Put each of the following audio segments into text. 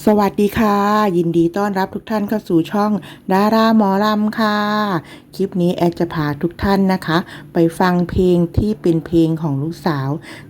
สวัสดีค่ะ ยินดีต้อนรับทุกท่านเข้าสู่ช่องดาราหมอลำค่ะ คลิปนี้แอดจะพาทุกท่านนะคะ ไปฟังเพลงที่เป็นเพลงของลูกสาว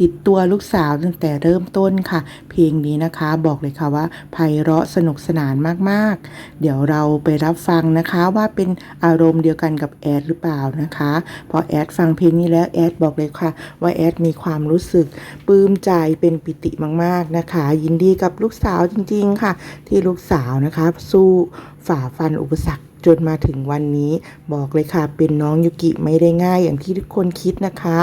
ติดตัวลูกสาวตั้งแต่เริ่มต้นค่ะ เพลงนี้นะคะบอกเลยค่ะว่าไพเราะสนุกสนานมากๆ เดี๋ยวเราไปรับฟังนะคะว่าเป็นอารมณ์เดียวกันกับแอดหรือเปล่านะคะพอแอดฟังเพลงนี้แล้วแอดบอกเลยค่ะ ว่าแอดมีความรู้สึกปลื้มใจเป็นปิติมากๆนะคะ ยินดีกับลูกสาวจริงๆ ค่ะ ที่ลูกสาวนะคะ สู้ฝ่าฟันอุปสรรคจนมาถึงวันนี้บอกเลยค่ะ เป็นน้องยุกิไม่ได้ง่ายอย่างที่ทุกคนคิดนะคะ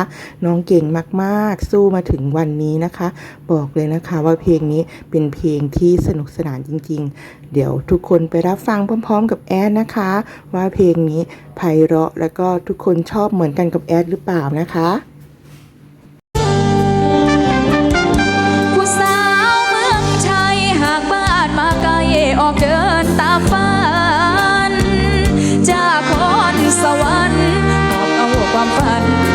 น้องเก่งมากๆ สู้มาถึงวันนี้นะคะ บอกเลยนะคะว่าเพลงนี้เป็นเพลงที่สนุกสนานจริง ๆ เดี๋ยวทุกคนไปรับฟังพร้อม ๆ กับแอดนะคะ ว่าเพลงนี้ไพเราะแล้วก็ทุกคนชอบเหมือนกันกับแอดหรือเปล่านะคะ ออกเดินตามฝัน จากคอนสวรรค์บอกเอาความฝัน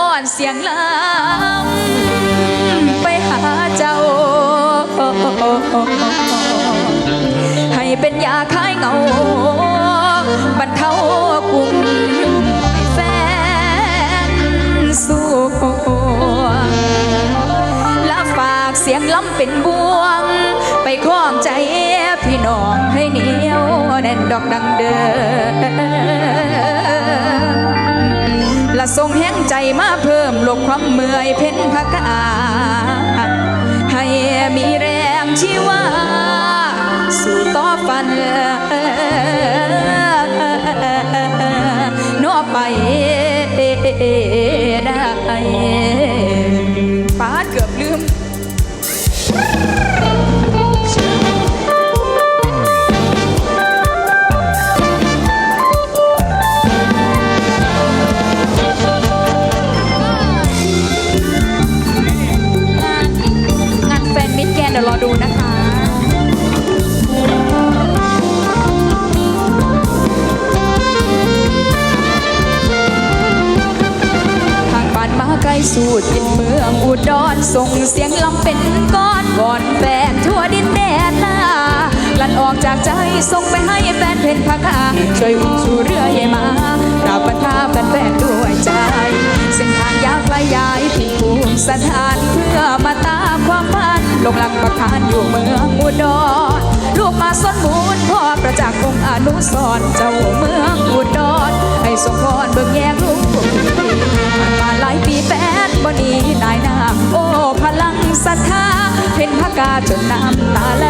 อ่อนเสียงลำไปหาเจ้า ให้เป็นยาคลายเหงาบรรเทากลุ่มให้แฟนสู้และฝากเสียงล้ำเป็นบ่วง ไปคล้องใจพี่น้องให้เหนียวแน่นดอกดังเดิม ละทรงแห้งใจมาเพิ่มลบความเมื่อยเพ่นพักอาให้มีแรงชีวา สูดกินเมืองอุดรส่งเสียงลำเป็นก้อนก่อนแฟนทั่วดินแดนนาลันออกจากใจส่งไปให้แฟนเพนพักาช่วยอุ่นชูเรือใหญ่มากราบประทาแฟนแฟนด้วยใจ เส้นทางยาวไกลยายที่ภูมิสถานเพื่อมาตามความฝันลงหลักประคานอยู่เมืองอุดรลูกมาสนมูลพ่อประจักษ์คงอนุสรเจ้าเมืองาจนน้ำตาไหล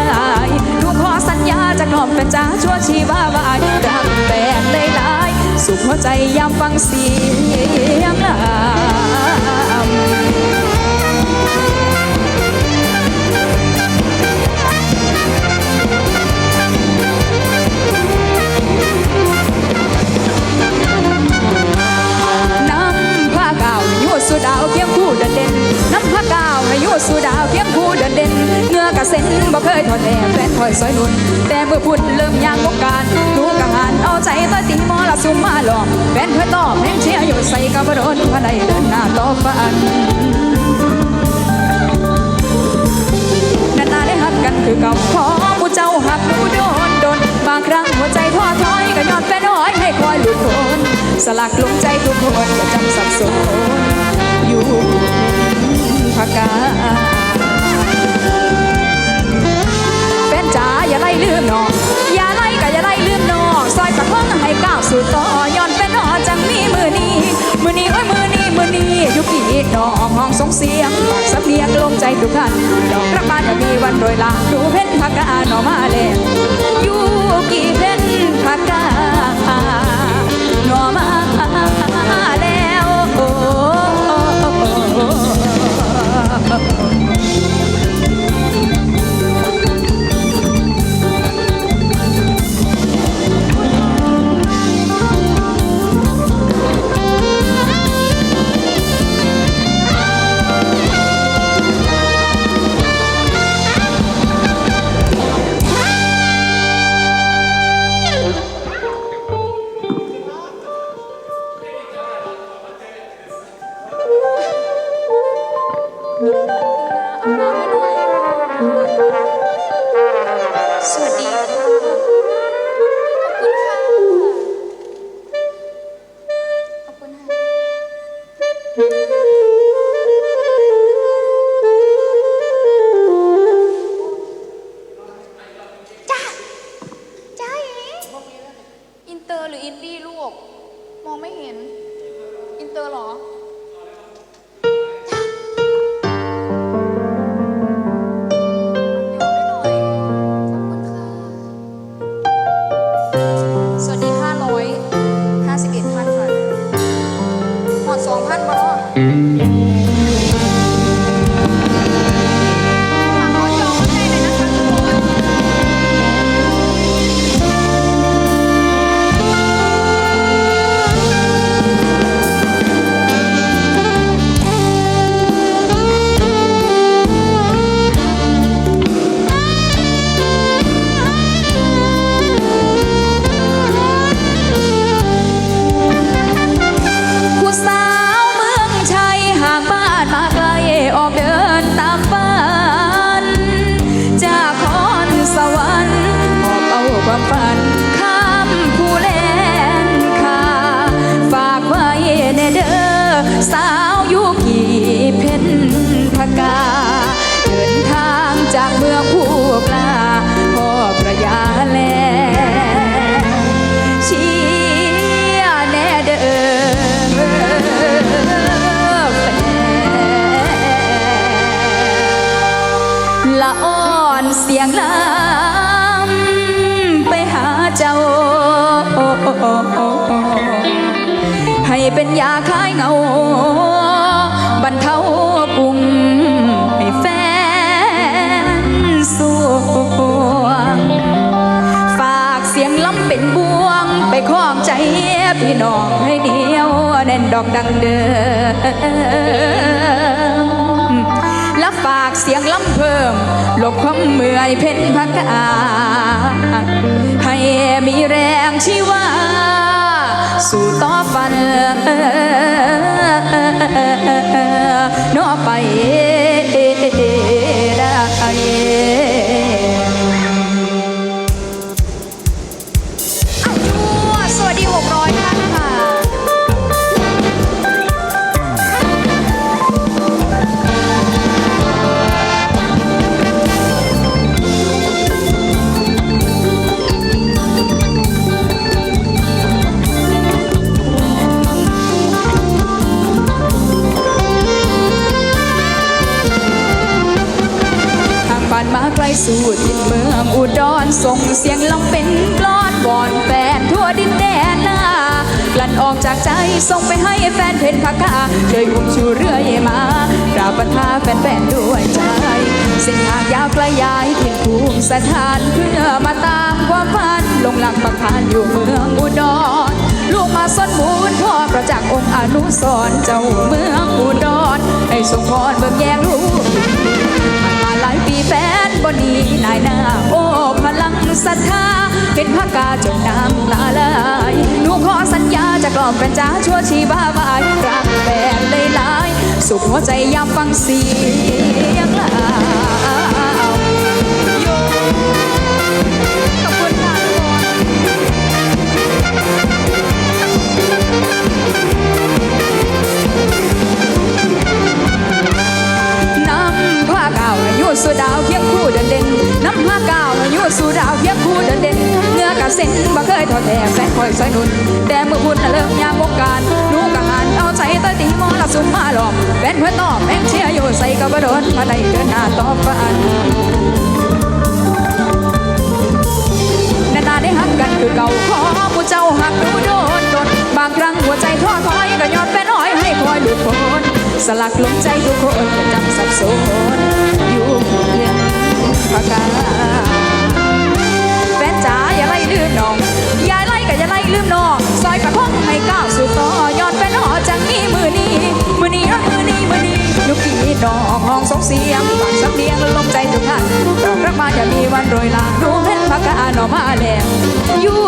ดูขอสัญญาจะกล่อมเป็นจ้าชั่วชีวาวายรักแฟนได้หลาย สุขหัวใจยามฟังเสียงลำ อยซอยหนุนแต่เมื่อพุ่นเริ่มยางวงการหนูกะหันเอาใจต่อยตีมอละซุ่มมาหลอกแฟนเคยตอบแม่งเชียร์อยู่ใส่กระบโดนพะใดเดินหน้าต่อฝันนานๆได้หักกันคือเก่าขอผู้เจ้าหักผู้โดนโดนบางครั้งหัวใจท้อถอยก็ยอนแฟนน้อยให้คอยหลุดพ้นสลักลงใจทุกคนจะจำสับสนอยู่ กีน้องห้องสงเสียงฝากสำเนียงลงใจทุกท่านดอกกระบานจะมีวันโรยลาดูเพ่นพักกาหนอมาแล้ว เตอร์เหรอ ยาคลายเหงาบรรเทากรุงให้แฟนสวงฝากเสียงล้ำเป็นบ่วง ไปคล้องใจพี่น้องให้เหนียวแน่นดอกดังเดิมและฝากเสียงล้ำเพิ่มหลบความเมื่อยเพ่นพักกาให้มีแรงชีวา สู่ต่อฟันนอไป ไกลสู่ทิศเมืองอุดรส่งเสียงลำเป็นกลอนวอนแฟนทั่วดินแดนนากลั่นออกจากใจส่งไปให้แฟนเพนพักกาช่วยอุ้มชูเรื่อยมากราบประทาแฟนๆด้วยใจเส้นทางยาวไกลยายถิ่นภูมิสถานเพื่อมาตามความฝันลงหลักปักฐานอยู่เมืองอุดรลูกมาส้นมูลพ่อประจักษ์องค์อนุสรเจ้าเมืองอุดรให้ทรงพรเบิ่งแยงลูก บนนี้นายหน้า โอ้ พลังศรัทธา เป็นพระกาจนน้ำตาไหลหนูขอสัญญาจะกล่อมแฟนจ้าชั่วชีบ้าบายรักแฟนเลยหลายสุขหัวใจยามฟังเสียงลาวโยขอบคุณค่ะทุกคน สู่ดาวเคียงคู่เดินเด่นน้ำผ้าก่าอายุสู่ดาวเคียงคู่เดินเด่นเนื้อกะเส้นบ่เคยทอดแท้แฟนคอยซอยนุนแต่เมื่อพุ่นน่ะเริ่มยามวงการหนูกะหันเอาใจต้อยตีมอละสุมมาหลอกแฟนเพื่อนตอบแม่งเชียร์อยู่ใส่กะบ่โดนพาได้เดินหน้าต่อฝันนานๆได้หักกันคือเก่าขอผู้เจ้าหักดูโดนโดนบางครั้งหัวใจท้อถอยก็ย้อนแฟนน้อยให้คอยหลุดพ้นสลักลงใจทุกคน พากาแฟนจ๋าอย่าไล่ลืมน้องอย่าไล่ก็อย่าไล่ลืมน้องซอยกระพงให้ก้าวสู่ต่อยอดแฟนหอจังนี้มือนี้มือนี้ยอดมือนี้มือนี้ลูกพี่น้องห้องสงเสียงฝังสำเนียงลมใจทุกท่านดอกรักมาอย่ามีวันโรยลาดูเพชรพากาหน่อมาแล้วอยู่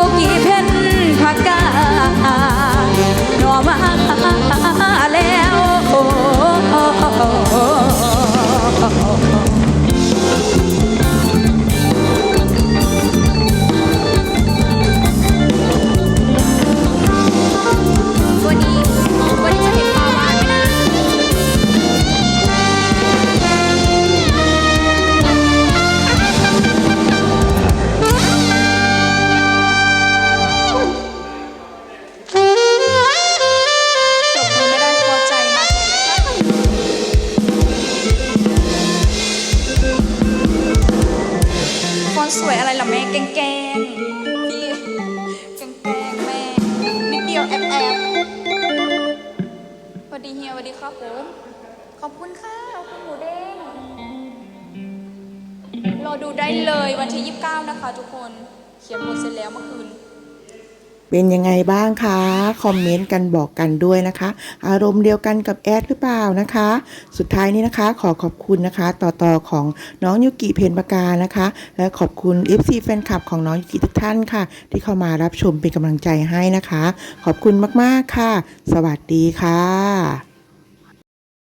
อนสวยอะไรล่ะแม่แกงแกงแกงแกงแม่นิดเดียวแอบแอบสวัสดีเฮียสวัสดีครับผมขอบคุณค่ะขอบคุณหมูเด้งรอดูได้เลยวันที่ 29 นะคะทุกคน เขียนหมดเสร็จแล้วเมื่อคืน เป็นยังไงบ้างคะ คอมเมนต์กันบอกกันด้วยนะคะ อารมณ์เดียวกันกับแอดหรือเปล่านะคะ สุดท้ายนี้นะคะขอขอบคุณนะคะ ต่อต่อของน้องยุกิเพนปากานะคะ และขอบคุณ FC แฟนคลับของน้องยุกิทุกท่านค่ะ ที่เข้ามารับชมเป็นกำลังใจให้นะคะ ขอบคุณมากๆค่ะ สวัสดีค่ะ